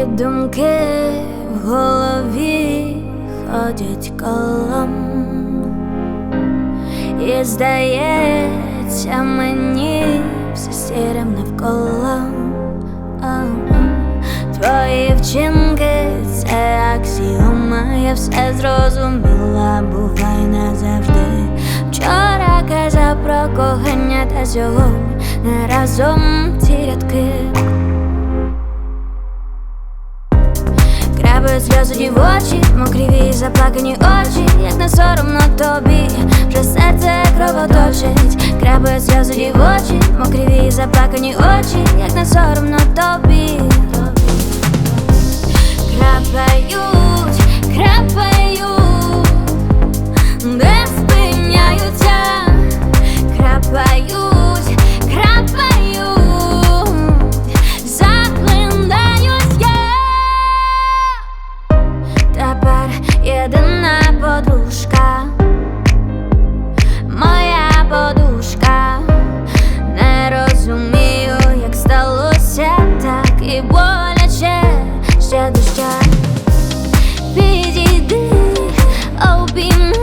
І думки в голові ходять колом. І здається мені все сірим навколо. Твої вчинки це аксіома, я все зрозуміла, бувай назавжди. Вчора казав про кохання, та сьогодні не разом ці рядки. Крапають сльози дівочі, мокрі вії, заплакані очі, як не соромно тобі, вже серце кровоточить, крапають сльози дівочі, мокрі вії, заплакані очі, як не соромно тобі. jedyna poduszka Moja poduszka Не розумію, як сталося так. І боляче ще доща Підійди, обійми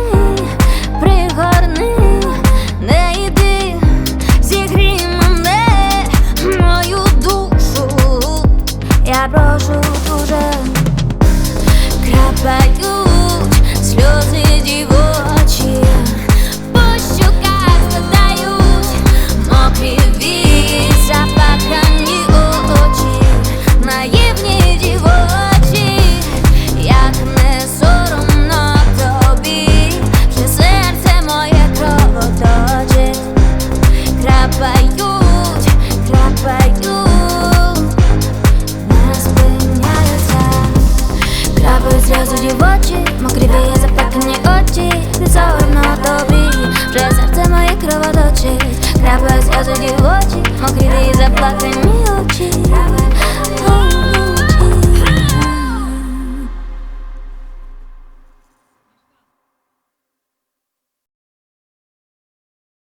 Я прошу. сірі очі, мокрі вії, заплакані очі, не соромно тобі, вже серце моє кровоточить, крапає сльози дівочі, мокрі вії, заплакані